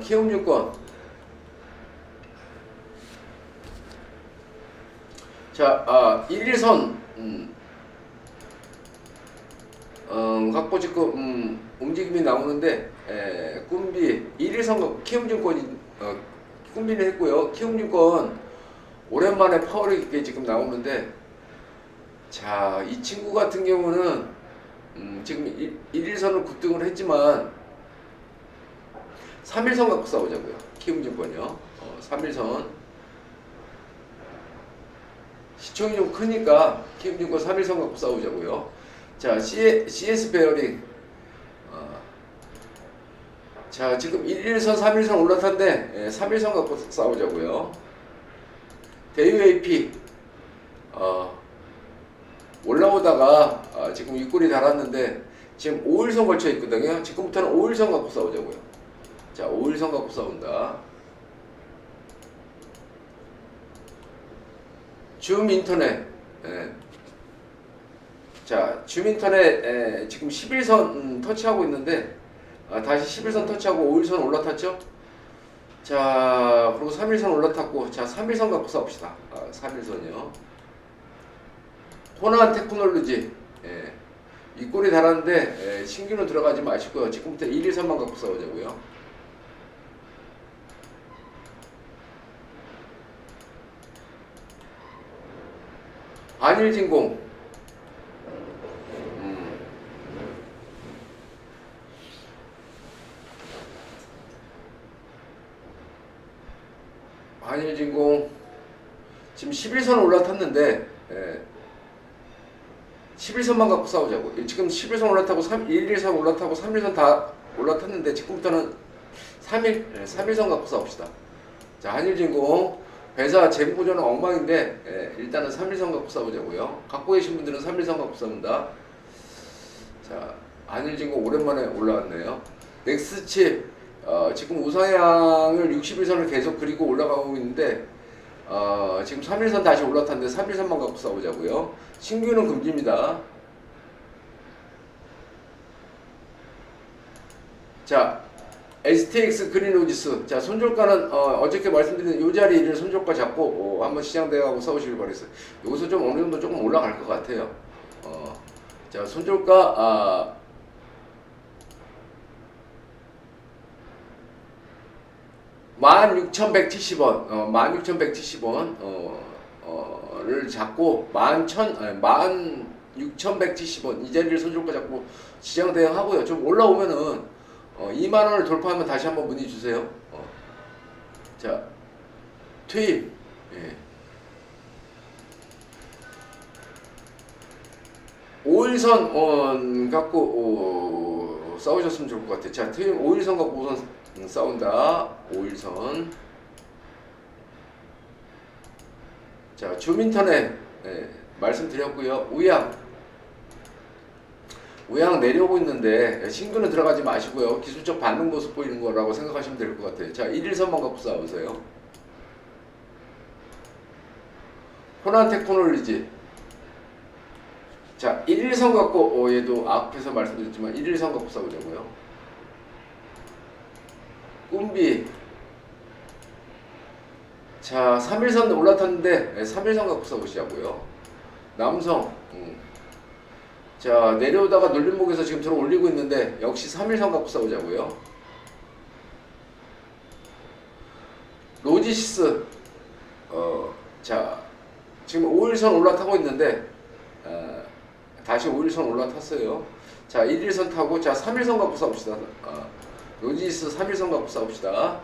키움증권. 자, 아, 1일선, 음, 어, 확보 지금, 음, 움직임이 나오는데, 에, 꿈비, 1일선 키움증권이, 어, 꿈비를 했고요. 키움증권, 오랜만에 파워력 있게 지금 나오는데, 자, 이 친구 같은 경우는, 음, 지금 1, 1일선을 급등을 했지만, 3일선 갖고 싸우자고요. 키움증권이요. 어, 3일선. 시총이 좀 크니까 키움증권 3일선 갖고 싸우자고요. 자, C, CS 베어링. 어, 자, 지금 1일선, 3일선 올라탔는데 예, 3일선 갖고 싸우자고요. 대유AP. 어, 올라오다가 아, 지금 윗골이 달았는데 지금 5일선 걸쳐 있거든요. 지금부터는 5일선 갖고 싸우자고요. 자, 5일선 갖고 싸운다. 줌 인터넷. 예. 자, 줌 인터넷 예, 지금 11선 음, 터치하고 있는데 아, 다시 11선 터치하고 5일선 올라탔죠? 자, 그리고 3일선 올라탔고 자, 3일선 갖고 싸웁시다. 아, 3일선이요. 호난 테크놀로지. 예. 이 꼴이 달았는데 예, 신규는 들어가지 마시고요. 지금부터 1, 2, 3만 갖고 싸우자고요. 한일진공. 음. 한일진공 지금 11선 올라탔는데 예. 11선만 갖고 싸우자고. 지금 11선 올라타고 3, 1, 2, 3 올라타고 3일선 다 올라탔는데 지금부터는 3일, 3일선 갖고 싸웁시다. 자, 한일진공 회사 재무 구조는 엉망인데 예, 일단은 3일선 갖고 싸우자고요. 갖고 계신 분들은 3일선 갖고 싸운다. 자, 한일진공 오랜만에 올라왔네요. 넥스칩 어, 지금 우상향을 61선을 계속 그리고 올라가고 있는데 어, 지금 3일선 다시 올라탔는데 3일선만 갖고 싸우자고요. 신규는 금지입니다. 자, STX 그린로지스. 자, 손절가는 어, 어저께 말씀드린 이 자리를 손절가 잡고 어, 한번 시장 대하고 싸우시길 바랬어요. 여기서 좀 어느 정도 조금 올라갈 것 같아요. 어, 자, 손절가 아, 만 육천백칠십 원, 어, 만 육천백칠십 원, 어, 어,를 잡고 만천, 아니, 만 육천백칠십 원 이 자리를 손절가 잡고 시장 대응하고요. 좀 올라오면은 어, 2만 원을 돌파하면 다시 한번 문의 주세요. 어. 자, 투입. 예. 5일선 어, 갖고 어, 싸우셨으면 좋을 것 같아요. 자, 투입 5일선 갖고 우선 음, 싸운다. 5일선. 자, 줌인터넷 예, 말씀드렸고요. 우양. 우양 내려오고 있는데 신규는 들어가지 마시고요. 기술적 반등 모습 보이는 거라고 생각하시면 될 것 같아요. 자, 1일선만 갖고 싸우세요. 호난 테크놀로지. 자, 1일선 갖고 어, 얘도 앞에서 말씀드렸지만 1일선 갖고 싸우자고요. 꿈비. 자, 3일선 올라탔는데 3일선 갖고 싸우시자고요. 남성. 음. 자 내려오다가 눌림목에서 지금 들어 올리고 있는데 역시 3일선 갖고 싸우자고요. 로지시스 어 자 지금 5일선 올라타고 있는데 어, 다시 5일선 올라탔어요. 자 1일선 타고 자 3일선 갖고 싸웁시다. 어, 로지시스 3일선 갖고 싸웁시다.